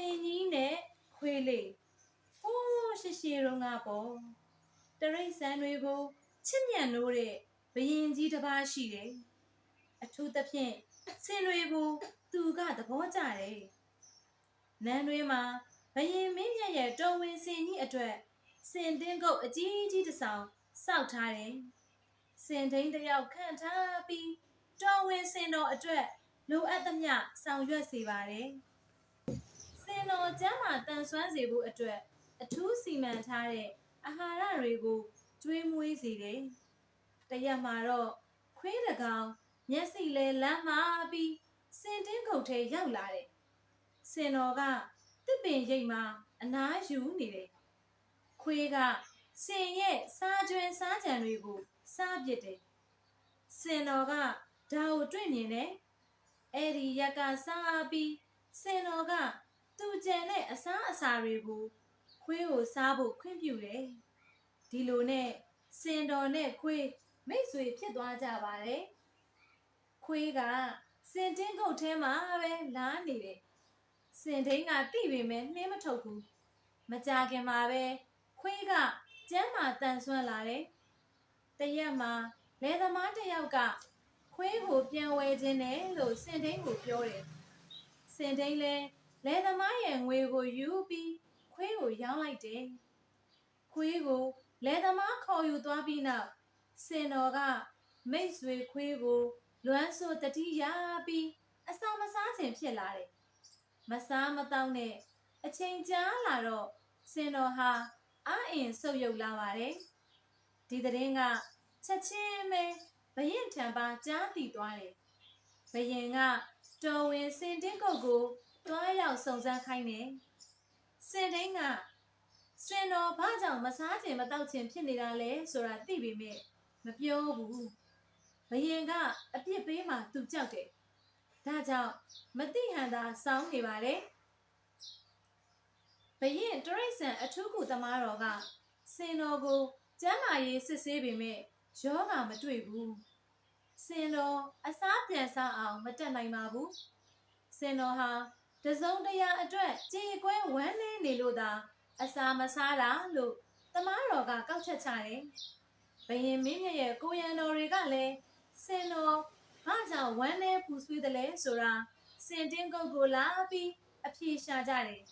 င်ကြီးနဲ့ခွေးလေးဟိုးရှိရှိရုံကပေါ့တရိတ်ဆန်တွေကိုချစ်မြတ်နိုးတဲ့ဘယင်ကြီးတစ်ပါးရှိတယ်အထူးသဖြင့်ဆင်တွေကိုသူကသဘောကျတယ်နန်းတွင်မှာဘယင်မင်းမြတ်ရဲ့တော်ဝင်စင်ကြီးအတွက်စင်တင်းကုတ်အကြီးကြီးတစ်ဆောင်စောက်ထားတယ်စင်ဒိန်တစ်ယောက်ခန့်ထားပြီးတော်ဝင်စင်တော်အတွက်လိုအပ်သမျှဆောင်ရွက်စေပါတယ် စင်တော်ကျမ်းမာတန်ဆွမ်းစေဖို့အတွက်အထူးစီမံထားတဲ့အာဟာရတွေကိုကျွေးမွေးစေတယ်တရက်မှာတော့ခွေးတကောင်မျက်စိလဲလမ်းမှာပြီးစင်တင်းကုတ်ထဲရောက်လာတယ်စင်တော်ကတစ်ပင်ရိပ်မှာအနားယူနေတယ်ခွေးကစင်ရဲ့စားကျွင်းစားကြံတွေကိုစားပစ်တယ်စင်တော်ကဒါကိုတွေ့မြင်တယ်အဲ့ဒီရက်ကစားပြီးစင်တော်ကသူ့ ကြံတဲ့အစားအစာတွေကိုခွေးကိုစားဖို့ခွင့်ပြုတယ်ဒီလိုနဲ့စင်တော်နဲ့ခွေးမိတ်ဆွေဖြစ်သွားကြပါတယ်ခွေးကစင်တင်းကုတ်ထဲမှာပဲလားနေတယ်စင်ထိန်ကတိပေမဲ့နှင်းမထုတ်ဘူးမကြခင်မှာပဲခွေးကကျမ်းမာတန်ဆွမ်းလာတယ်တရက်မှာလယ်သမားတစ်ယောက်ကခွေးကိုပြန်ဝဲခြင်းနဲ့လို့စင်ထိန်ကိုပြောတယ်စင်ထိန်လဲ လယ်သမားရဲ့ငွေကိုယူပြီးခွေးကိုရောင်းလိုက်တယ်ခွေးကိုလယ်သမားခေါ်ယူသွားပြီးနောက်စင်တော်ကမိတ်ဆွေခွေးကို လွမ်းဆိုတတိရပြီးအစာမစားခြင်းဖြစ်လာတယ်မစားမတောင်းနဲ့အချိန်ကြာလာတော့စင်တော်ဟာအာအင်ဆုပ်ယုပ်လာပါတယ်ဒီသတင်းကချက်ချင်းပဲဘရင်ထံပါကြားသိသွားတယ်ဘရင်ကတော်ဝင်စင်တင်းကုတ်ကို တွားရောက်စုံစမ်းခိုင်းတယ်စင်တင်းကစင်တော်ဘာကြောင့်မစားခြင်းမတောက်ခြင်းဖြစ်နေတာလဲဆိုတာသိပေမဲ့မပြောဘူးဘရင်ကအပြစ်ပေးမှသူကြောက်တယ်ဒါကြောင့်မတိဟန်သာစောင်းနေပါတယ်ဘရင်တရိတ်ဆန်အထူးကူသမားတော်ကစင်တော်ကိုကျမ်းမာရေးစစ်ဆေးပေမဲ့ယောဂမတွေ့ဘူးစင်တော်အစားပြန်စားအောင်မတက်နိုင်ပါဘူးစင်တော်ဟာ တစုံတရာအတွက်ကြေကွဲဝမ်းနေနေလို့သာအစာမစားတာလို့သမားတော်ကကောက်ချက်ချတယ်ဘရင်မင်းမြတ်ရဲ့ကိုရန်တော်တွေကလည်းစင်တော်ဘာကြောင့်ဝမ်းနေပူဆွေးတယ်လဲဆိုတာစင်တင်းကုတ်ကိုလာပြီးအပြေရှာကြတယ်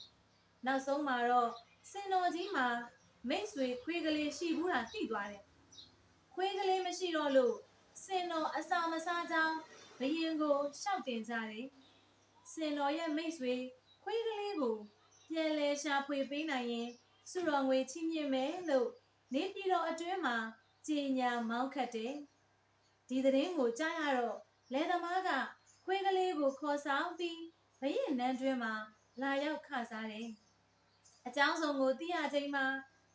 နောက်ဆုံးမှာတော့စင်တော်ကြီးမှာမိတ်ဆွေခွေးကလေးရှိဘူးတာသိသွားတယ်ခွေးကလေးမရှိတော့လို့စင်တော်အစာမစားကြောင်းဘရင်ကိုရှောက်တင်ကြတယ် စင်တော်ရဲ့မိတ်ဆွေခွေးကလေးကိုပြန်လဲရှာဖွေပေးနိုင်ရင်စုတော်ငွေချင်းမြင့်မယ်လို့နေပြည်တော်အတွင်းမှာကြေညာမောင်းခတ်တယ်ဒီသတင်းကိုကြားရတော့လဲသမားကခွေးကလေးကိုခေါ်ဆောင်ပြီးဘရင်နန်းတွင်းမှာလာရောက်ခစားတယ်အကြောင်းစုံကိုသိရချိန်မှာ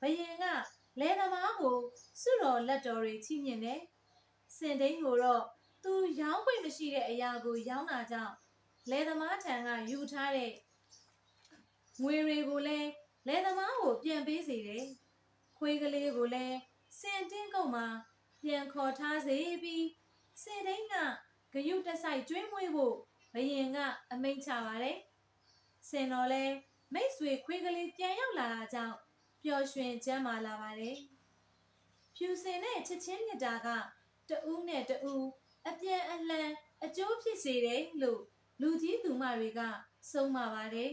ဘရင်ကလဲသမားကိုစုတော်လက်တော်တွေချိမြင့်တယ်စင်တိန်ကိုတော့သူရောင်းခွင့်မရှိတဲ့အရာကိုရောင်းတာကြောင့် လဲသမားထံကယူထားတဲ့ငွေတွေကိုလည်းလဲသမားကိုပြန်ပေးစေတယ်ခွေးကလေးကိုလည်းစင်တင်းကုတ်မှာပြန်ခေါ်ထားစေပြီးစင်တိန်ကဂယုတဆိုင်ကျွေးမွေးဖို့ဘရင်ကအမိန့်ချပါတယ်စင်တော်လဲမိတ်ဆွေခွေးကလေးပြန်ရောက်လာတာကြောင့်ပျော်ရွှင်ကျမ်းမာလာပါတယ်ဖြူစင်တဲ့ချစ်ချင်းမြတ်တာကတဦးနဲ့တဦးအပြန်အလှန်အကျိုးဖြစ်စေတယ်လို့ လူကြီးသူမတွေကဆုံးမပါတယ်